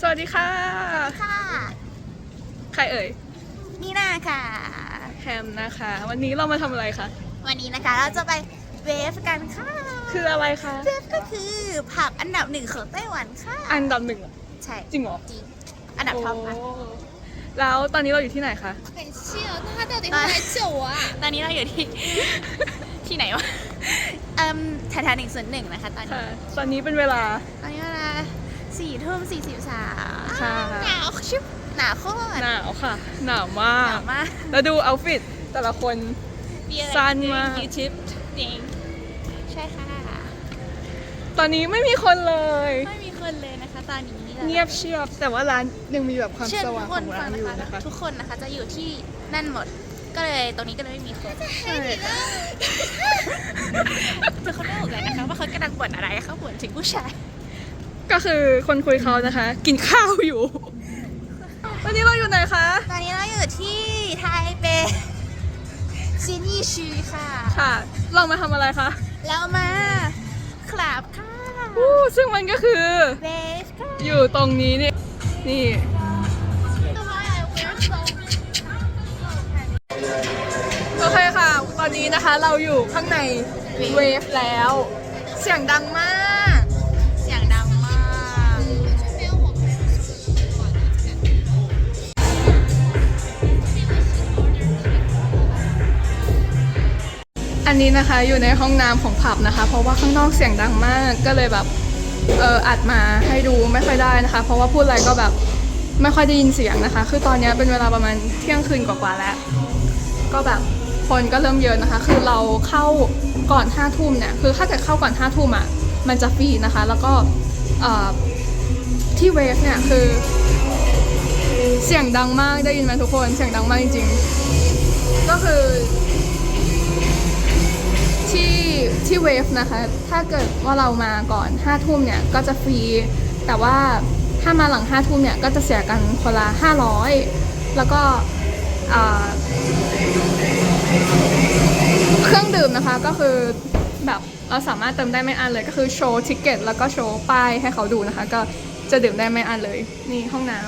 สวัสดีค่ะ ค่ะ ใครเอ่ย นี่นาค่ะ แฮมนะคะ วันนี้เรามาทำอะไรคะ วันนี้นะคะเราจะไปเวฟกันค่ะ คืออะไรคะ เวฟก็คือผับอันดับหนึ่งของไต้หวันค่ะ อันดับหนึ่งเหรอ ใช่ จริงเหรอ จริง อันดับท็อปค่ะ โแล้วตอนนี้เราอยู่ที่ไหนคะ 很气哦，那他到底会来救我啊？ ตอนนี้เราอยู่ที่ ที่ไหนวะเอ่มไททานิกส่วนหนึ่งนะคะตอนนี้ ค่ะ ตอนนี้เป็นเวลา ตอนนี้เวลา สี่ทุ่มสี่สิบสามค่ะหนาวชิบหนาวโคตรหนาวค่ะ หนาวมาหนากวมากแล้วดูเอาฟิตแต่ละคน มีอะไรสั้นมาก ยูทิปจริงใช่ค่ะ ตอนนี้ไม่มีคนเลย ไม่มีคนเลยนะคะตอนนี้เงียบเชียบ แต่ว่าร้านยังมีแบบความเชื่อสทุว่ากงคขนองฟัร้างนนะอยู่คะนะคะ ทุกคนนะคะจะอยู่ที่นั่นหมด ก็เลยตรงนี้ก็เลยไม่มีคนใช่ทุกคนไม่รู้กันนะคะว่าเขากำลังบ่นอะไรเขาบ่นถึงผู้ชาย ก็คือคนคุยเขานะคะ กินข้าวอยู่ ตอนนี้เราอยู่ไหนคะ ตอนนี้เราอยู่ที่ไทเปซินยี่ชีค่ะ ค่ะ เรามาทำอะไรคะแล้วมาคลับค่ะอู้ซึ่งมันก็คือ เบสค่ะอยู่ตรงนี้นี่นี่ โอเคค่ะ ตอนนี้นะคะเราอยู่ข้างในเวฟแล้ว เสียงดังมาก นี้นะคะอยู่ในห้องน้ำของผับนะคะ เพราะว่าข้างนอกเสียงดังมากก็เลยแบบเอออัดมาให้ดูไม่ค่อยได้นะคะ เพราะว่าพูดอะไรก็แบบไม่ค่อยได้ยินเสียงนะคะ คือตอนนี้เป็นเวลาประมาณเที่ยงคืนกว่าๆแล้ว ก็แบบคนก็เริ่มเยอะนะคะ คือเราเข้าก่อนห้าทุ่มเนี่ย คือถ้าเกิดเข้าก่อนห้าทุ่มอะ มันจะฟรีนะคะ แล้วก็เออที่เวฟเนี่ยคือ เสียงดังมากได้ยินไหมทุกคน เสียงดังมากจริงๆ ก็คือ ที่ที่เวฟนะคะ ถ้าเกิดว่าเรามาก่อน5้าทุ่มเนี่ยก็จะฟรี แต่ว่าถ้ามาหลัง5้าทุ่มเนี่ยก็จะเสียกันคนละ500 แล้วก็เครื่องดื่มนะคะก็คือแบบเราสามารถเติมได้ไม่อันเลยก็คือโชว์ทิกเก็ตแล้วก็โชว์ป้ายให้เขาดูนะคะ ก็จะดื่มได้ไม่อันเลย นี่ห้องน้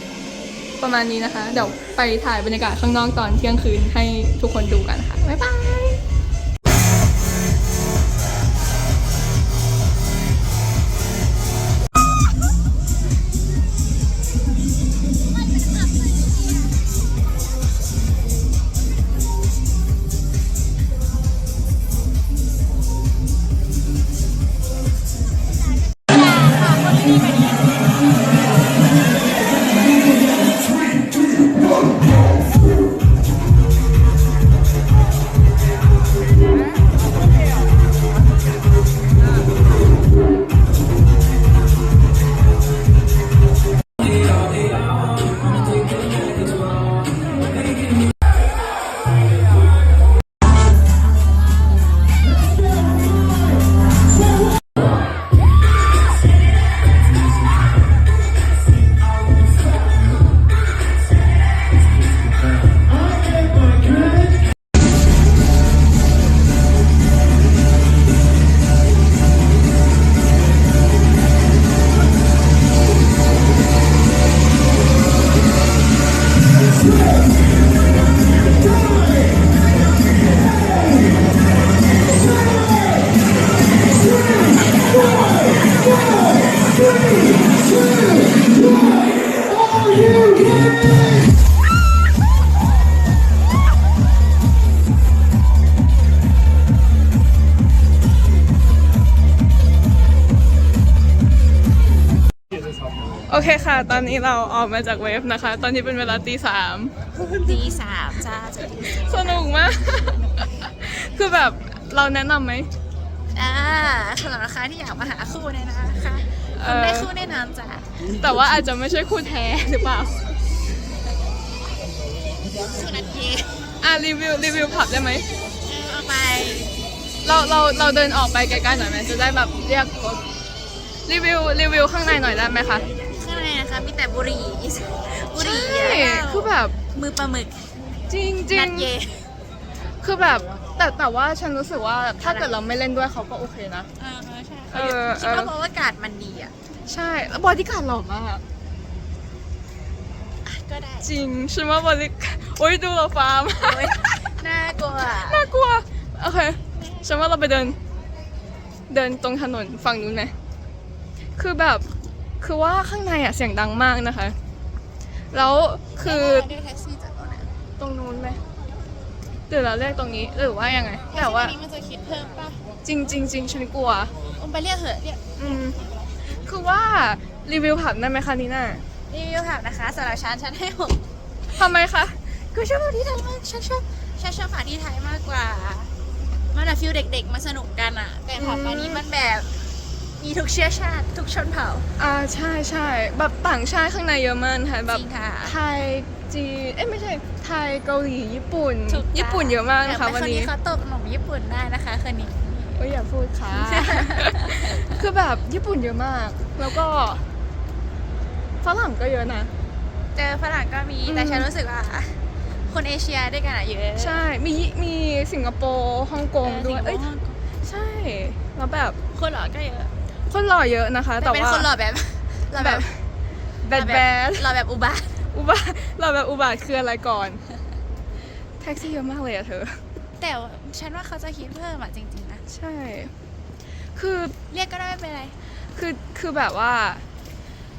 ำประมาณนี้นะคะ เดี๋ยวไปถ่ายบรรยากาศข้างนอกตอนเที่ยงคืนให้ทุกคนดูกันค่ะ บ๊ายบาย อเคค่ะ ตอนนี้เราออกมาจากเวฟนะคะ ตอนนี้เป็นเวลาตีสามตีสามจ้าจะตีสามสนุกมาก คือแบบเราแนะนำไหมอ่าสำหรับราคาที่อยากมาหาคู่เนี่ยนะคะเอคุณอได้คู่แน่นอนจ้ะแต่ว่าอาจจะไม่ใช่คู่แท้หรือเปล่าคู่นัดเย่อะรีวิวรีวิวผับได้ไหมเอาไปเราเราเราเดินออกไปไกลๆหน่อยไหมจะได้แบบเรียกรถรีวิวรีวิวข้างในหน่อยได้ไหมคะข้างในนะคะมีแต่บุหรี่บุหรี่ใช่แล้วก็คือแบบมือปลาหมึกจริงจรินังดเย่คือแบบแต่แต่ว่าฉันรู้สึกว่าถ้าเกิดเราไม่เล่นด้วยเขาก็โอเคนะเออใช่เออคิดว่าเออเพราะว่าอากาศมันดีอะใช่แล้วบอดี้การ์ดหล่อมากก็ได้จริงฉันว่าบอดี้การ์ดโอ้ยดูเราฟ้ามโอ๊ยน่ากลัวน่ากลัวโอเคฉันว่าเราไปเดิน เดินตรงถนนฝั่งนู้นไหมคือแบบ คือว่าข้างในอะเสียงดังมากนะคะ แล้วคือเรียกแท็กซี่จากตรงไหนตรงนู้นไหมหรือเราเรียกตรงนี้หรือว่ายังไงแต่ว่าอันนี้มันจะคิดเพิ่มป่ะจริงจริงจริงฉันกลัวอมไปเรียกเหอะเรียกอืมคือว่ารีวิวผับได้ไหมคะนีน่ารีวิวค่ะนะคะสำหรับฉันฉันให้หกทำไมคะกูชอบผับที่ไทยมากฉันชอบฉันชอบผับที่ไทยมากกว่ามันอะฟิลเด็ก ๆ มาสนุกกันอะแต่ผับอันนี้มันแบบ มีทุกเชื้อชาติ ทุกชนเผ่า อ่าใช่ใช่แบบต่างชาติข้างในเยอะมากค่ะจแบบริงค่ะ ไทยจีนเอ้ยไม่ใช่ไทยเกาหลีญี่ปุ่น ถูกจ้ะญี่ปุ่นเยอะมากนะคะแต่วันคนนี้นี้เขาตกหนุ่มญี่ปุ่นได้นะคะคนนี้เอ้ยอย่าพูดค่ะ คือแบบญี่ปุ่นเยอะมาก แล้วก็ฝรั่งก็เยอะนะ เจอฝรั่งก็มีอืมแต่ฉันรู้สึกว่า คนเอเชียด้วยกันอะเยอะใช่มีมีสิงคโปร์ฮ่องกงด้วยเอ้ยสิงคโปร์ใช่ แล้วแบบคนหล่อก็เยอะ คนหล่อเยอะนะคะแต่แต่เป็นว่าคนหล่อแบบหล่อแบแบบบแบดแบดหล่อแบบอุบาทอุบาทหล่อแบบอุบาทคืออะไรก่อน แท็กซี่เยอะมากเลยอะเธอ แต่ว่าฉันว่าเขาจะคิดเพิ่มอะจริงๆนะใช่ คือเรียกก็ได้ไม่เป็นไร คือคือแบบว่า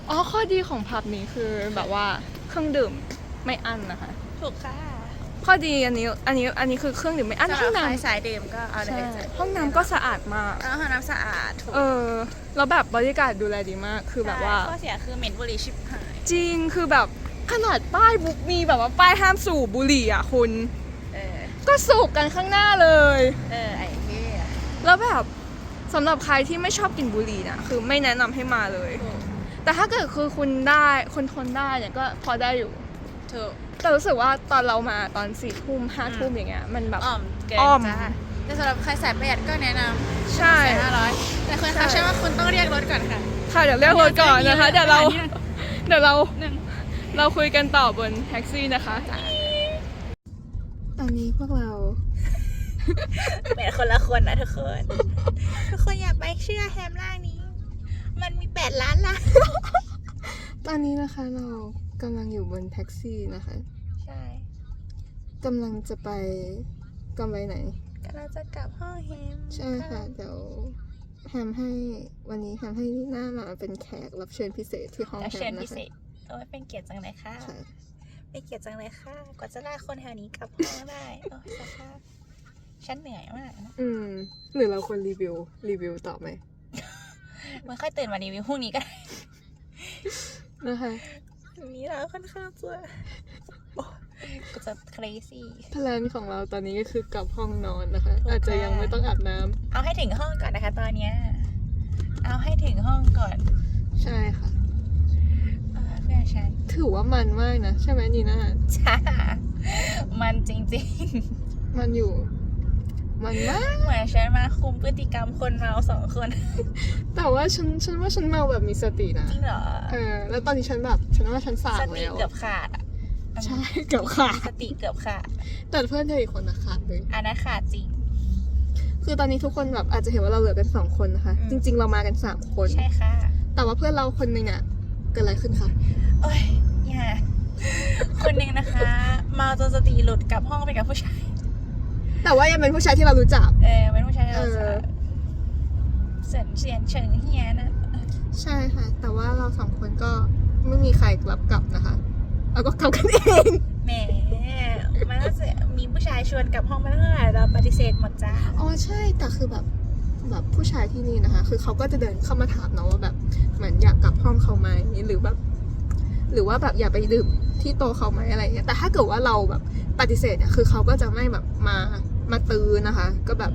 อ๋อข้อดีของผับนี้คือแบบว่าเครื่องดื่มไม่อั้นนะคะ ถูกค่ะ ข้อดีอันนี้อันนี้อันนี้คือเครื่องดื่มไม่อั้นสำหห้รัอบงใครน้ำสายดื่มก็เอาเลใช่ยจ้ะห้องน้ำก็สะอาดมากแล้วห้องน้ำสะอาดถูกเออแล้วแบบบริการดูแลดีมากคือแบบว่าข้อเสียคือเหม็นบุหรี่ชิบหายจริงคือแบบขนาดป้ายบุมีแบบว่าป้ายห้ามสูบบุหรี่อะคุณเออก็สูบกันข้างหน้าเลย เออไอ้เหี้ยแล้วแบบสำหรับใครที่ไม่ชอบกินบุหรี่นะคือไม่แนะนำให้มาเลย แต่ถ้าเกิดคือคุณได้คุณทนได้เนี่ยก็พอได้อยู่ถูก แต่รู้สึกว่าตอนเรามาตอนสี่ทุ่มห้าทุ่มอย่างเงี้ยมันแบบอ้อมเกินอ้อม จ้าแต่สำหรับใครสายประหยัดก็แนะนำใช่ใส่ห้าร้อยแต่คุณใช่ คะฉันว่าคุณต้องเรียกรถก่อนค่ะ ค่ะเดี๋ยวเรียกรถก่อนนะคะ เดี๋ยวเรานี่เดี๋ยวเราหนึ่งเราคุยกันต่อบนแท็กซี่นะคะ ตอนนี้พวกเราเป็นคนละคนนะทุกคน ทุกคนอยากไปเชื่อแฮมล่างนี้ มันมีแปดล้านล้านตอนนี้นะคะเรา กำลังอยู่บนแท็กซี่นะคะ ใช่กำลังจะไปกำไปไหนกำลังจะกลับห้องแฮมใช่ค่ะ เดี๋ยวแฮมให้วันนี้แฮมให้หน้ามาเป็นแขกรับเชิญพิเศษที่ห้องแล้วแฮเชิญมนะพิเศคะษโอ้ยเป็นเกียรติจังเลยค่ะค่ะเป็นเกียรติจังเลยค่ะ กว่าจะลากคนแถวนี้กลับห้องได้โอ้ยสภาพฉันเหนื่อยมากนะอืมหรือเราควรรีวิวรีวิวต่อไหมมันค่อยตื่นมารีวิวพรุ่งนี้ก็ได้นะคะ วันนี้เราค่อนข้างจะโอ้ยกูจะ crazy แพลนของเราตอนนี้ก็คือกลับห้องนอนนะคะ ถูกค่ะ อาจจะยังไม่ต้องอาบน้ำเอาให้ถึงห้องก่อนนะคะตอนเนี้ยเอาให้ถึงห้องก่อนใช่ค่ะ เออเพื่อนฉันถือว่ามันมากนะ ใช่ไหมนีน่า จ้ามันจริงมันอยู่ มันมากๆเหมือนฉันมาคุมพฤติกรรมคนเมาสองคน แต่ว่าฉันฉันว่าฉันเมาแบบมีสตินะจริงเหรอเออแล้วตอนนี้ฉันแบบฉันว่าฉันสาสงติแล้วเกือบขาดอะใช่เกือบขาดสติเกือบขาดแต่เพื่อนเธออีกคนนะขาดเลยอันนั้นขาดจริง คือตอนนี้ทุกคนแบบอาจจะเห็นว่าเราเหลือกันสองคนนะคะอืมจริง ๆ เรามากันสามคนใช่ค่ะ แต่ว่าเพื่อนเราคนหนึ่งอะเกิดอะไรขึ้นคะโอ้ยอย่าคนหนึ่งนะคะเมาจนสติหลุดกลับห้องไปกับผู้ชาย แต่ว่ายังเป็นผู้ชายที่เรารู้จัก เออเป็นผู้ชายที่เราเออเสียนเสียนเฉิงเฮียนะใช่ค่ะ แต่ว่าเราสองคนก็ไม่มีใครกลับกลับนะคะเราก็กลับกันเองแหมมันก็จะมีผู้ชายชวนกลับห้องมาตั้งเท่าไหร่เราปฏิเสธหมดจ้าอ๋อใช่แต่คือแบบแบบผู้ชายที่นี่นะคะ คือเขาก็จะเดินเข้ามาถามเนาะว่าแบบเหมือนอยากกลับห้องเขาไหมหรือแบบหรือว่าแบบอยากไปดื่มที่โตะเขาไหมอะไรอย่างเงี้ยแต่ถ้าเกิดว่าเราแบบปฏิเสธเนี่ยคือเขาก็จะไม่แบบมา มาตื้อนะคะ ก็แบบ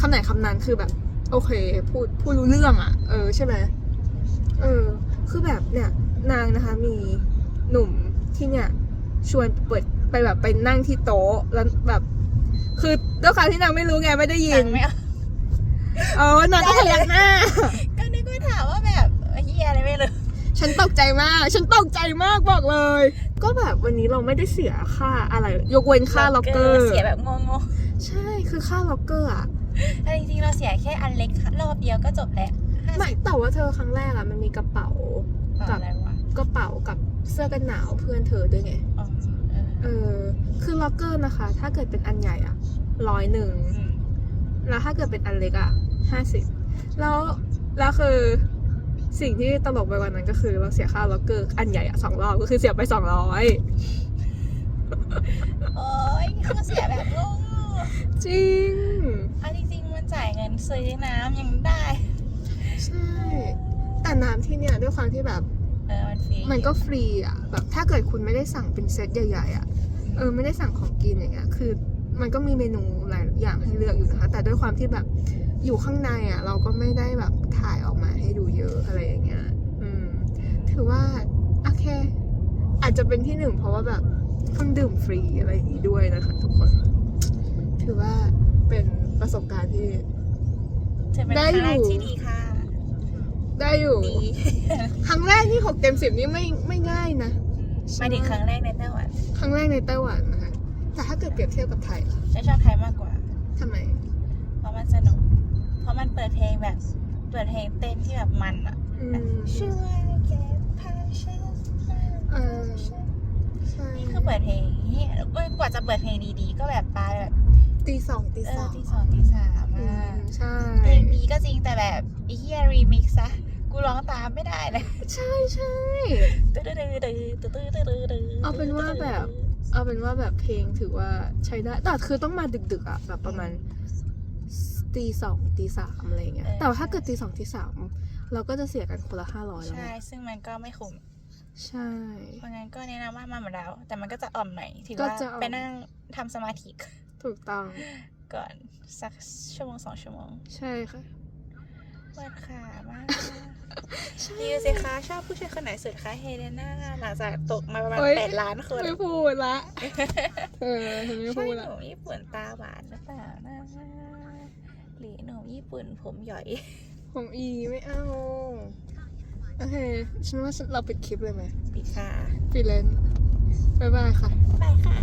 คำไหนคำนั้นคือแบบ โอเค พูดพูดรู้เรื่องอะ่ะ เออใช่ไหมเออ คือแบบเนี่ย นางนะคะมีหนุ่มที่เนี่ย ชวนเปิดไปแบบไปนั่งที่โต๊ะแล้วแบบ คือด้วยความที่นางไม่รู้ไงไม่ได้ยิตันงค์ไม่เอาเออนางก็พยักหน้าก็นึกว่าถามว่าแบบเฮียอะไรไม่รู้ฉันตกใจมาก ฉันตกใจมากบอกเลย ก็แบบวันนี้เราไม่ได้เสียค่าอะไร ยกเว้นค่าล็อกเกอร์ เสียแบบงง ใช่คือค่าล็อกเกอร์อะๆแต่จริงๆเราเสียแค่อันเล็กรอบเดียวก็จบแล้วไม่แต่ว่าเธอครั้งแรกอะมันมีกระเป๋ากับอะไรวะกระเป๋ากับเสื้อกันหนาวเพื่อนเธอด้วยไงอ๋อเออเออคือล็อกเกอร์นะคะ ถ้าเกิดเป็นอันใหญ่อะร้อยหนึ่งอืมแล้วถ้าเกิดเป็นอันเล็กอะห้าสิบแล้วแล้วคือสิ่งที่ตลกไปกว่านั้นก็คือเราเสียค่าล็อกเกอร์อันใหญ่อะสองรอบก็คือเสียไปสองร้อยโอ้ยคือเสียแบบโง่ จริงเอาจริงๆมันจ่ายเงินซื้อน้ำยังได้ ใช่ แต่น้ำที่เนี่ยด้วยความที่แบบเออมันฟรีมันก็ฟรีอะแบบถ้าเกิดคุณไม่ได้สั่งเป็นเซตใหญ่ๆอะเออไม่ได้สั่งของกินอย่างเงี้ยคือมันก็มีเมนูหลายอย่างให้เลือกอยู่นะคะ แต่ด้วยความที่แบบอยู่ข้างในอะเราก็ไม่ได้แบบถ่ายออกมาให้ดูเยอะอะไรอย่างเงี้ยอืมถือว่าโอเค อาจจะเป็นที่หนึ่งเพราะว่าแบบเครื่องดื่มฟรีอะไรอย่างงี้ด้วยนะคะทุกคน ถือว่าเป็นประสบการณ์ที่ถือเป็นได้ครั้งแรกอยู่ ที่ดีค่ะ ได้อยู่ ดีครั้งแรกที่หกเต็มสิบนี่ไม่ไม่ง่ายนะ หมายถึงครั้งแรกในไต้หวันครั้งแรกในไต้หวันนะคะแต่ถ้าเกิดเปรียบเทียบกับไทยล่ะฉันชอบไทยมากกว่า ทำไม เพราะมันสนุก เพราะมันเปิดเพลงแบบ เปิดเพลงเต้นที่แบบมันอะอืแบบมช่วยเก็บผ้าเช็ดหน้าเออใช่นี่คือเปิดเพลงเฮียเอ้ยกว่าจะเปิดเพลงดีๆ ก็แบบปลายแบบ ตีสองตีสองตีสองตีสามอือใช่ เพลงนี้ก็จริงแต่แบบไอ้เฮียรีมิกซ์อะกูร้องตามไม่ได้เลยใช่ใช่ตื้อตื้อตื้อตื้อตื้อตื้อเอาเป็นว่าแบบ เอาเป็นว่าแบบเพลงถือว่าใช้ได้แต่คือต้องมาดึกๆอะแบบประมาณตีสองตีสามอะไรเงี้ยแต่ถ้าเกิดตีสองตีสามเราก็จะเสียกันคนละห้าร้อยแล้วใช่ซึ่งมันก็ไม่คุ้มใช่ เพราะงั้นก็แนะนำว่ามาเหมือนเราแต่มันก็จะอ่อมหน่อยถือว่าไปนั่งทำสมาธิ ถูกต้อง ก่อนสักชั่วโมงสองชั่วโมงใช่ค่ะเปิดขามากดีสิคะชอบผู้ชายคนไหนสุดคะเฮเลน่าหลังจากตกมาประมาณโอ๊ยแปดล้านคนไม่พูดละเออเธอไม่ใช่พูดหละนุ่มญี่ปุ่นตาหวานหรือเปล่านะหรือหนุ่มญี่ปุ่นผมหย่อยของอีไม่เอาโอเคฉันว่าเราปิดคลิปเลยไหมปิดค่ะ ปิดเลยบ๊ายบายค่ะไปค่ะ